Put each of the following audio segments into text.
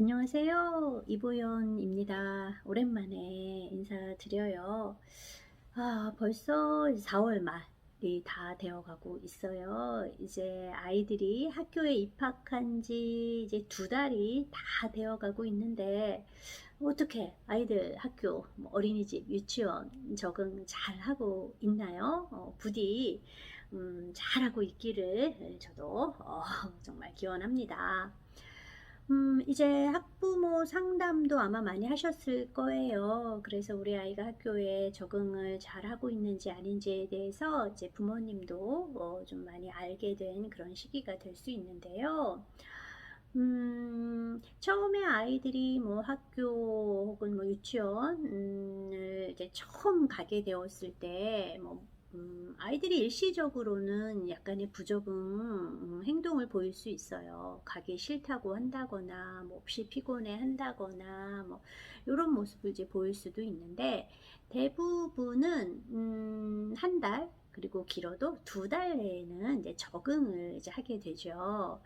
안녕하세요. 이보연입니다. 오랜만에 인사드려요. 아, 벌써 4월 말이 다 되어 가고 있어요. 이제 아이들이 학교에 입학한 지 이제 두 달이 다 되어 가고 있는데, 어떻게 아이들 학교, 뭐 어린이집, 유치원 적응 잘 하고 있나요? 어, 부디, 음, 잘하고 있기를 저도 어, 정말 기원합니다. 음, 이제 학부모 상담도 아마 많이 하셨을 거예요. 그래서 우리 아이가 학교에 적응을 잘 하고 있는지 아닌지에 대해서 이제 부모님도 어, 좀 많이 알게 된 그런 시기가 될 수 있는데요. 음, 처음에 아이들이 뭐 학교 혹은 뭐 유치원을 이제 처음 가게 되었을 때, 뭐, 음, 아이들이 일시적으로는 약간의 부적응 음, 행동을 보일 수 있어요. 가기 싫다고 한다거나, 뭐 없이 피곤해 한다거나, 뭐, 이런 모습을 이제 보일 수도 있는데, 대부분은, 음, 한 달, 그리고 길어도 두 달 내에는 이제 적응을 이제 하게 되죠.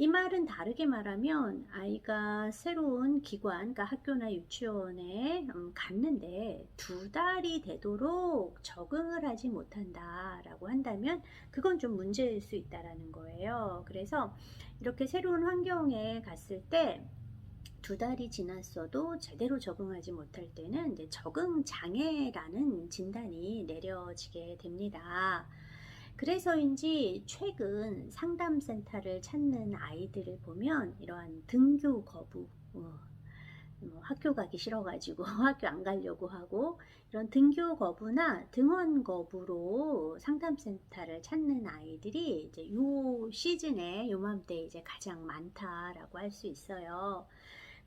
이 말은 다르게 말하면 아이가 새로운 기관, 그러니까 학교나 유치원에 음, 갔는데 두 달이 되도록 적응을 하지 못한다라고 한다면 그건 좀 문제일 수 있다라는 거예요. 그래서 이렇게 새로운 환경에 갔을 때 두 달이 지났어도 제대로 적응하지 못할 때는 이제 적응 장애라는 진단이 내려지게 됩니다. 그래서인지 최근 상담센터를 찾는 아이들을 보면 이러한 등교 거부, 어, 뭐 학교 가기 싫어가지고 학교 안 가려고 하고 이런 등교 거부나 등원 거부로 상담센터를 찾는 아이들이 이제 요 시즌에 요맘때 이제 가장 많다라고 할 수 있어요.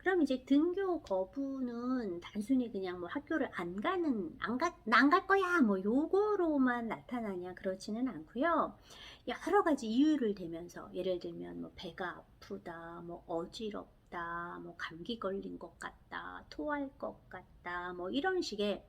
그럼 이제 등교 거부는 단순히 그냥 뭐 학교를 안 가는 안 가, 안갈 거야 뭐 요거로만 나타나냐 그렇지는 않고요. 여러 가지 이유를 대면서 예를 들면 뭐 배가 아프다, 뭐 어지럽다, 뭐 감기 걸린 것 같다, 토할 것 같다, 뭐 이런 식의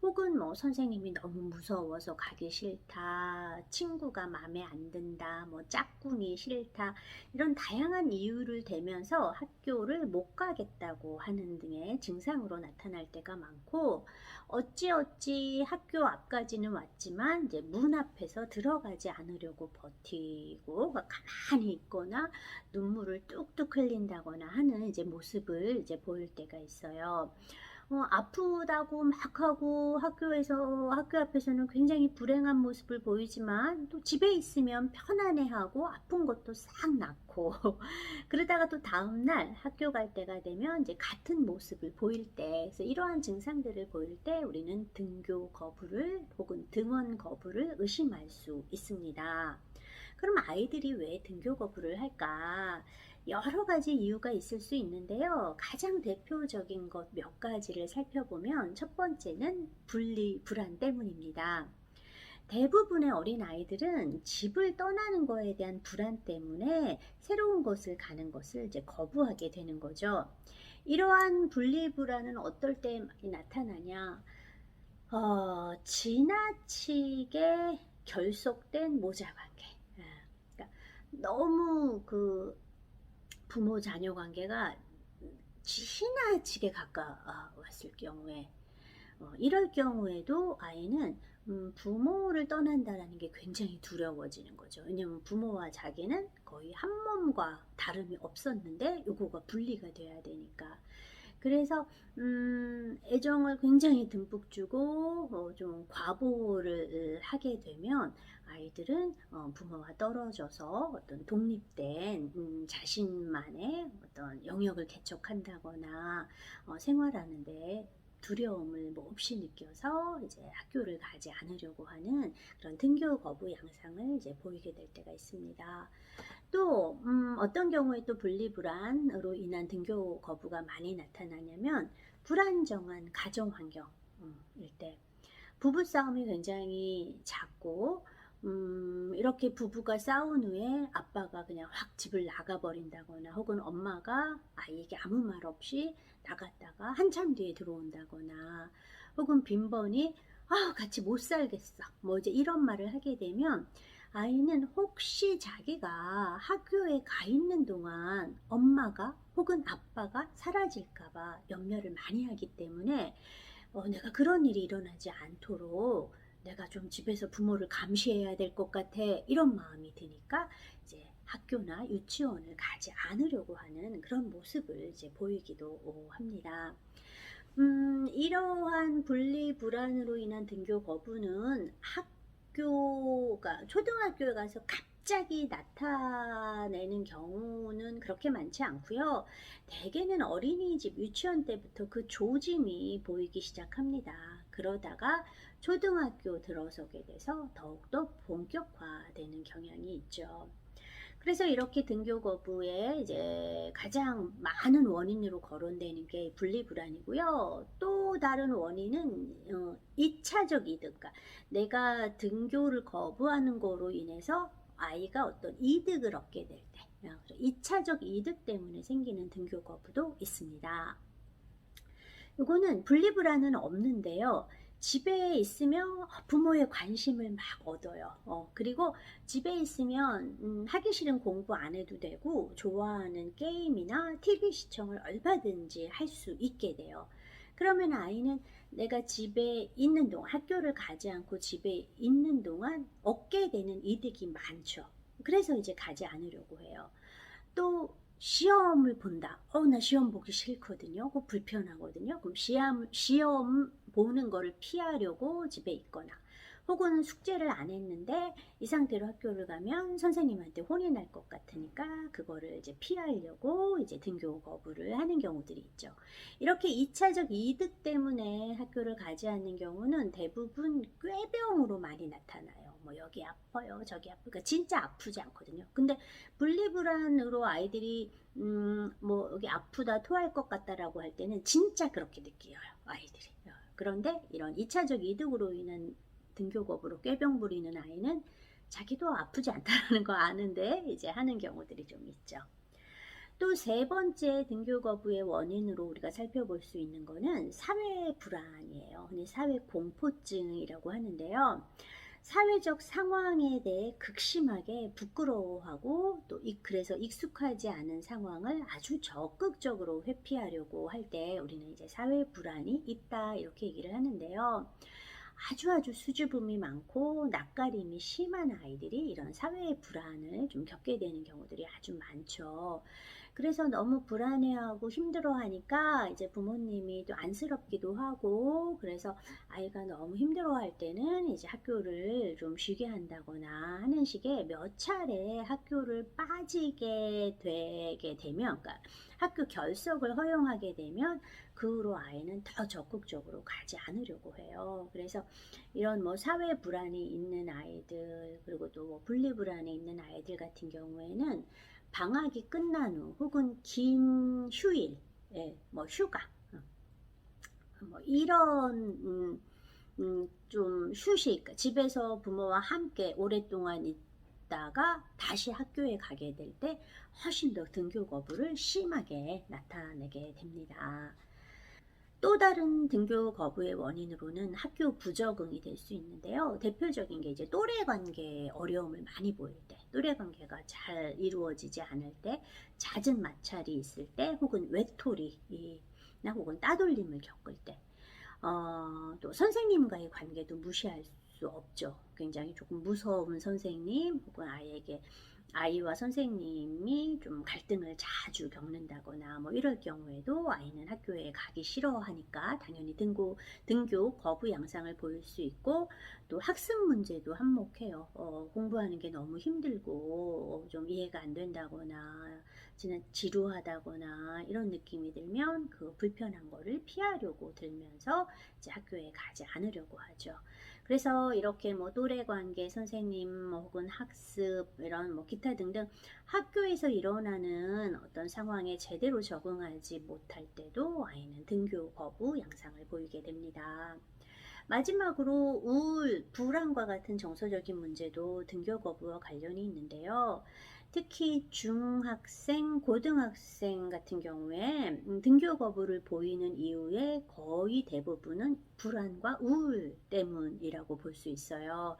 혹은 뭐 선생님이 너무 무서워서 가기 싫다, 친구가 마음에 안 든다, 뭐 짝꿍이 싫다, 이런 다양한 이유를 대면서 학교를 못 가겠다고 하는 등의 증상으로 나타날 때가 많고, 어찌어찌 학교 앞까지는 왔지만, 이제 문 앞에서 들어가지 않으려고 버티고, 가만히 있거나, 눈물을 뚝뚝 흘린다거나 하는 이제 모습을 이제 보일 때가 있어요. 어, 아프다고 막 하고 학교에서 학교 앞에서는 굉장히 불행한 모습을 보이지만 또 집에 있으면 편안해하고 아픈 것도 싹 낫고 그러다가 또 다음날 학교 갈 때가 되면 이제 같은 모습을 보일 때 그래서 이러한 증상들을 보일 때 우리는 등교 거부를 혹은 등원 거부를 의심할 수 있습니다. 그럼 아이들이 왜 등교 거부를 할까? 여러 가지 이유가 있을 수 있는데요. 가장 대표적인 것 몇 가지를 살펴보면 첫 번째는 분리 불안 때문입니다. 대부분의 어린 아이들은 집을 떠나는 거에 대한 불안 때문에 새로운 곳을 가는 것을 이제 거부하게 되는 거죠. 이러한 분리 불안은 어떨 때 많이 나타나냐? 어, 지나치게 결속된 모자 관계. 예, 그러니까 너무 그 부모 자녀 관계가 지나치게 가까웠을 경우에 어, 이럴 경우에도 아이는 음, 부모를 떠난다라는 게 굉장히 두려워지는 거죠. 왜냐하면 부모와 자기는 거의 한 몸과 다름이 없었는데 요거가 분리가 돼야 되니까. 그래서 음, 애정을 굉장히 듬뿍 주고 어, 좀 과보를 하게 되면 아이들은 어, 부모와 떨어져서 어떤 독립된 음, 자신만의 어떤 영역을 개척한다거나 어, 생활하는데 두려움을 뭐 없이 느껴서 이제 학교를 가지 않으려고 하는 그런 등교 거부 양상을 이제 보이게 될 때가 있습니다. 또 음, 어떤 경우에 또 분리불안으로 인한 등교 거부가 많이 나타나냐면 불안정한 가정 환경일 때 부부 싸움이 굉장히 작고 음, 이렇게 부부가 싸운 후에 아빠가 그냥 확 집을 나가버린다거나 혹은 엄마가 아이에게 아무 말 없이 나갔다가 한참 뒤에 들어온다거나 혹은 빈번히 아, 같이 못 살겠어. 뭐 이제 이런 말을 하게 되면 아이는 혹시 자기가 학교에 가 있는 동안 엄마가 혹은 아빠가 사라질까봐 염려를 많이 하기 때문에 어, 내가 그런 일이 일어나지 않도록 내가 좀 집에서 부모를 감시해야 될 것 같아 이런 마음이 드니까 이제 학교나 유치원을 가지 않으려고 하는 그런 모습을 이제 보이기도 합니다. 음, 이러한 분리 불안으로 인한 등교 거부는 학 교가 초등학교에 가서 갑자기 나타내는 경우는 그렇게 많지 않고요. 대개는 어린이집 유치원 때부터 그 조짐이 보이기 시작합니다. 그러다가 초등학교 들어서게 돼서 더욱더 본격화되는 경향이 있죠. 그래서 이렇게 등교 거부에 이제 가장 많은 원인으로 거론되는 게 분리불안이고요. 또 다른 원인은 어, 2차적 이득, 그러니까 내가 등교를 거부하는 거로 인해서 아이가 어떤 이득을 얻게 될 때, 2차적 이득 때문에 생기는 등교 거부도 있습니다. 이거는 분리불안은 없는데요. 집에 있으면 부모의 관심을 막 얻어요. 어, 그리고 집에 있으면 음, 하기 싫은 공부 안 해도 되고 좋아하는 게임이나 TV 시청을 얼마든지 할 수 있게 돼요. 그러면 아이는 내가 집에 있는 동안 학교를 가지 않고 집에 있는 동안 얻게 되는 이득이 많죠. 그래서 이제 가지 않으려고 해요. 또 시험을 본다. 어, 나 시험 보기 싫거든요. 그 불편하거든요. 그럼 시험, 시험 보는 거를 피하려고 집에 있거나 혹은 숙제를 안 했는데 이 상태로 학교를 가면 선생님한테 혼이 날 것 같으니까 그거를 이제 피하려고 이제 등교 거부를 하는 경우들이 있죠. 이렇게 2차적 이득 때문에 학교를 가지 않는 경우는 대부분 꾀병으로 많이 나타나요. 뭐 여기 아파요, 저기 아프니까 그러니까 진짜 아프지 않거든요. 근데 분리불안으로 아이들이 음, 뭐 여기 아프다, 토할 것 같다라고 할 때는 진짜 그렇게 느껴요, 아이들이. 그런데 이런 2차적 이득으로 인한 등교 거부로 꾀병 부리는 아이는 자기도 아프지 않다는 거 아는데 이제 하는 경우들이 좀 있죠. 또 세 번째 등교 거부의 원인으로 우리가 살펴볼 수 있는 거는 사회 불안이에요. 사회 공포증이라고 하는데요. 사회적 상황에 대해 극심하게 부끄러워하고 또 그래서 익숙하지 않은 상황을 아주 적극적으로 회피하려고 할 때 우리는 이제 사회 불안이 있다 이렇게 얘기를 하는데요. 아주 아주 수줍음이 많고 낯가림이 심한 아이들이 이런 사회 불안을 좀 겪게 되는 경우들이 아주 많죠. 그래서 너무 불안해하고 힘들어하니까 이제 부모님이 또 안쓰럽기도 하고 그래서 아이가 너무 힘들어할 때는 이제 학교를 좀 쉬게 한다거나 하는 식의 몇 차례 학교를 빠지게 되게 되면 그러니까 학교 결석을 허용하게 되면 그 후로 아이는 더 적극적으로 가지 않으려고 해요. 그래서 이런 뭐 사회 불안이 있는 아이들 그리고 또 뭐 분리 불안이 있는 아이들 같은 경우에는 방학이 끝난 후 혹은 긴 휴일, 예, 뭐 휴가, 어, 뭐 이런 음, 음, 좀 휴식, 집에서 부모와 함께 오랫동안 있다가 다시 학교에 가게 될 때 훨씬 더 등교 거부를 심하게 나타내게 됩니다. 또 다른 등교 거부의 원인으로는 학교 부적응이 될 수 있는데요. 대표적인 게 이제 또래 관계에 어려움을 많이 보일 때, 또래 관계가 잘 이루어지지 않을 때, 잦은 마찰이 있을 때, 혹은 외톨이나 혹은 따돌림을 겪을 때, 어, 또 선생님과의 관계도 무시할 수 없죠. 굉장히 조금 무서운 선생님 혹은 아이에게 아이와 선생님이 좀 갈등을 자주 겪는다거나 뭐 이럴 경우에도 아이는 학교에 가기 싫어하니까 당연히 등교, 등교 거부 양상을 보일 수 있고 또 학습 문제도 한몫해요. 어, 공부하는 게 너무 힘들고 좀 이해가 안 된다거나 지루하다거나 이런 느낌이 들면 그 불편한 거를 피하려고 들면서 이제 학교에 가지 않으려고 하죠. 그래서 이렇게 뭐 또래 관계 선생님 뭐 혹은 학습 이런 뭐 기타 등등 학교에서 일어나는 어떤 상황에 제대로 적응하지 못할 때도 아이는 등교 거부 양상을 보이게 됩니다. 마지막으로 우울, 불안과 같은 정서적인 문제도 등교 거부와 관련이 있는데요. 특히 중학생, 고등학생 같은 경우에 음, 등교 거부를 보이는 이유의 거의 대부분은 불안과 우울 때문이라고 볼 수 있어요.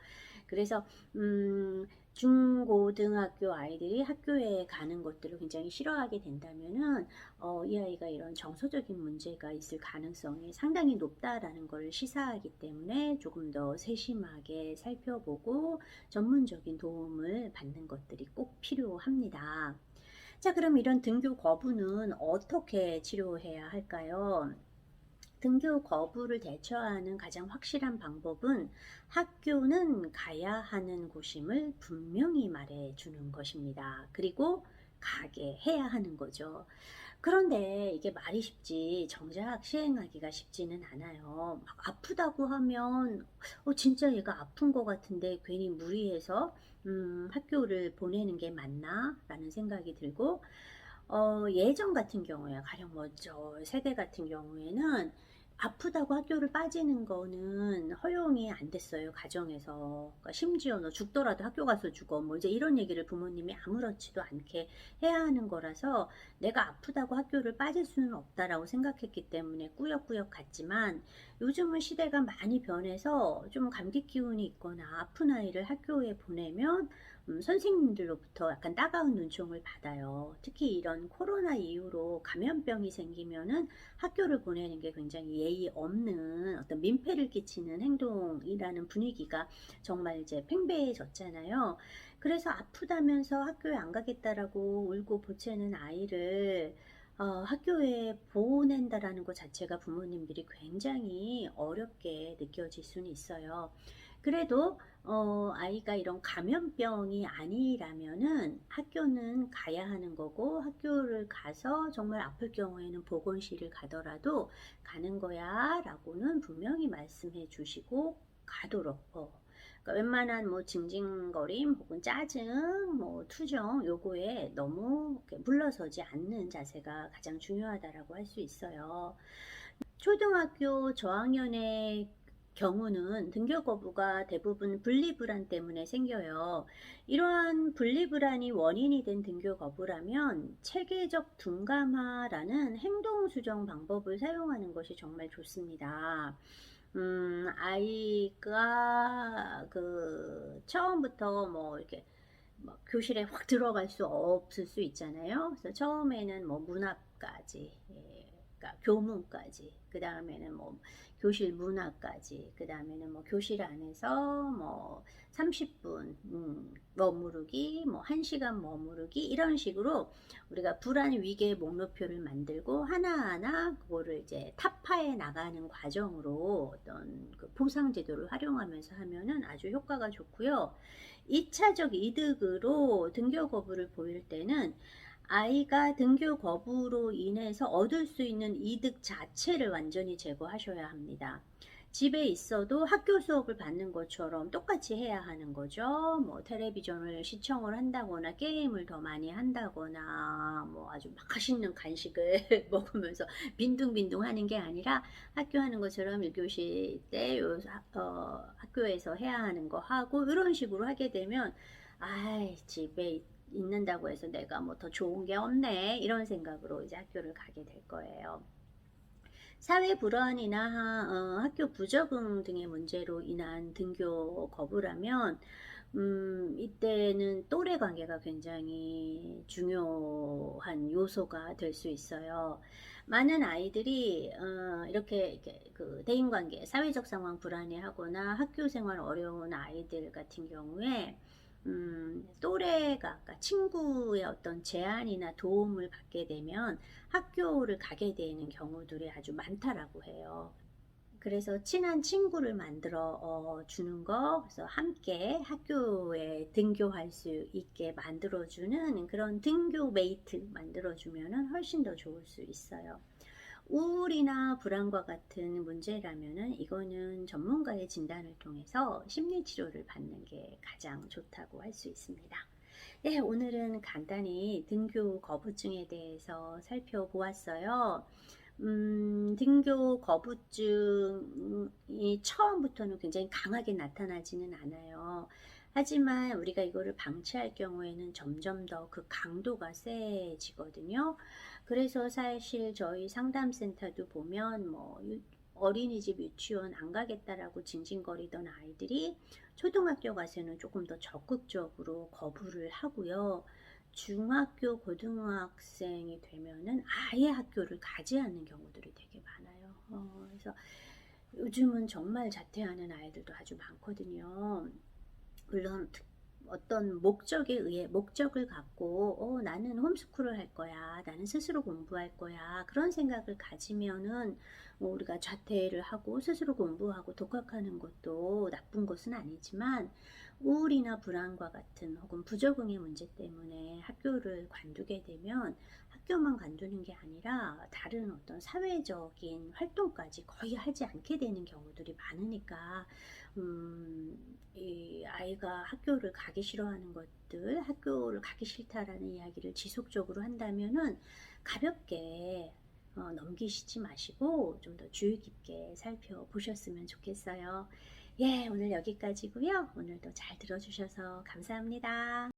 그래서 음, 중고등학교 아이들이 학교에 가는 것들을 굉장히 싫어하게 된다면은 어, 이 아이가 이런 정서적인 문제가 있을 가능성이 상당히 높다라는 걸 시사하기 때문에 조금 더 세심하게 살펴보고 전문적인 도움을 받는 것들이 꼭 필요합니다. 자, 그럼 이런 등교 거부는 어떻게 치료해야 할까요? 등교 거부를 대처하는 가장 확실한 방법은 학교는 가야 하는 곳임을 분명히 말해 주는 것입니다. 그리고 가게 해야 하는 거죠. 그런데 이게 말이 쉽지 정작 시행하기가 쉽지는 않아요. 막 아프다고 하면 어, 진짜 얘가 아픈 것 같은데 괜히 무리해서 음, 학교를 보내는 게 맞나? 라는 생각이 들고 어, 예전 같은 경우에 가령 뭐저 세대 같은 경우에는 아프다고 학교를 빠지는 거는 허용이 안 됐어요 가정에서. 그러니까 심지어 너 죽더라도 학교 가서 죽어. 뭐 이제 이런 얘기를 부모님이 아무렇지도 않게 해야 하는 거라서 내가 아프다고 학교를 빠질 수는 없다라고 생각했기 때문에 꾸역꾸역 갔지만 요즘은 시대가 많이 변해서 좀 감기 기운이 있거나 아픈 아이를 학교에 보내면 음, 선생님들로부터 약간 따가운 눈총을 받아요. 특히 이런 코로나 이후로 감염병이 생기면은 학교를 보내는 게 굉장히 예의 없는 어떤 민폐를 끼치는 행동이라는 분위기가 정말 이제 팽배해졌잖아요. 그래서 아프다면서 학교에 안 가겠다라고 울고 보채는 아이를 어, 학교에 보낸다라는 것 자체가 부모님들이 굉장히 어렵게 느껴질 수는 있어요. 그래도 어, 아이가 이런 감염병이 아니라면은 학교는 가야 하는 거고 학교를 가서 정말 아플 경우에는 보건실을 가더라도 가는 거야 라고는 분명히 말씀해 주시고 가도록 어, 그러니까 웬만한 뭐 징징거림 혹은 짜증 뭐 투정 요거에 너무 물러서지 않는 자세가 가장 중요하다라고 할 수 있어요. 초등학교 저학년의 경우는 등교 거부가 대부분 분리불안 때문에 생겨요. 이러한 분리불안이 원인이 된 등교 거부라면 체계적 둔감화라는 행동 수정 방법을 사용하는 것이 정말 좋습니다. 음, 아이가 그 처음부터 뭐 이렇게 뭐 교실에 확 들어갈 수 없을 수 있잖아요. 그래서 처음에는 뭐 문 앞까지, 예, 그러니까 교문까지, 그 다음에는 뭐 교실 문 앞까지, 그 다음에는 뭐 교실 안에서 뭐 30분 음, 머무르기, 뭐 1시간 머무르기 이런 식으로 우리가 불안 위계 목록표를 만들고 하나하나 그거를 이제 타파해 나가는 과정으로 어떤 그 보상 제도를 활용하면서 하면은 아주 효과가 좋고요. 2차적 이득으로 등교 거부를 보일 때는 아이가 등교 거부로 인해서 얻을 수 있는 이득 자체를 완전히 제거하셔야 합니다. 집에 있어도 학교 수업을 받는 것처럼 똑같이 해야 하는 거죠. 뭐 텔레비전을 시청을 한다거나 게임을 더 많이 한다거나 뭐 아주 맛있는 간식을 먹으면서 빈둥빈둥 하는 게 아니라 학교 하는 것처럼 1교시 때 요, 어, 학교에서 해야 하는 거 하고 이런 식으로 하게 되면 아이 집에 있는다고 해서 내가 뭐 더 좋은 게 없네 이런 생각으로 이제 학교를 가게 될 거예요. 사회 불안이나 어, 학교 부적응 등의 문제로 인한 등교 거부라면 음, 이때는 또래 관계가 굉장히 중요한 요소가 될 수 있어요. 많은 아이들이 어, 이렇게, 이렇게 그 대인 관계, 사회적 상황 불안해하거나 학교 생활 어려운 아이들 같은 경우에 음, 또래가 그러니까 친구의 어떤 제안이나 도움을 받게 되면 학교를 가게 되는 경우들이 아주 많다라고 해요. 그래서 친한 친구를 만들어 어, 주는 거, 그래서 함께 학교에 등교할 수 있게 만들어주는 그런 등교 메이트 만들어주면 훨씬 더 좋을 수 있어요. 우울이나 불안과 같은 문제라면은 이거는 전문가의 진단을 통해서 심리 치료를 받는 게 가장 좋다고 할 수 있습니다. 네, 오늘은 간단히 등교 거부증에 대해서 살펴보았어요. 음, 등교 거부증이 처음부터는 굉장히 강하게 나타나지는 않아요. 하지만 우리가 이거를 방치할 경우에는 점점 더 그 강도가 세지거든요. 그래서 사실 저희 상담센터도 보면 뭐 어린이집 유치원 안 가겠다라고 징징거리던 아이들이 초등학교 가서는 조금 더 적극적으로 거부를 하고요. 중학교, 고등학생이 되면은 아예 학교를 가지 않는 경우들이 되게 많아요. 어, 그래서 요즘은 정말 자퇴하는 아이들도 아주 많거든요. 물론 특- 어떤 목적에 의해 목적을 갖고 어, 나는 홈스쿨을 할 거야. 나는 스스로 공부할 거야. 그런 생각을 가지면은 뭐 우리가 자퇴를 하고 스스로 공부하고 독학하는 것도 나쁜 것은 아니지만 우울이나 불안과 같은 혹은 부적응의 문제 때문에 학교를 관두게 되면 학교만 관두는 게 아니라 다른 어떤 사회적인 활동까지 거의 하지 않게 되는 경우들이 많으니까 음, 이 아이가 학교를 가기 싫어하는 것들, 학교를 가기 싫다라는 이야기를 지속적으로 한다면은 가볍게 어, 넘기시지 마시고 좀 더 주의 깊게 살펴보셨으면 좋겠어요. 예, 오늘 여기까지고요. 오늘도 잘 들어주셔서 감사합니다.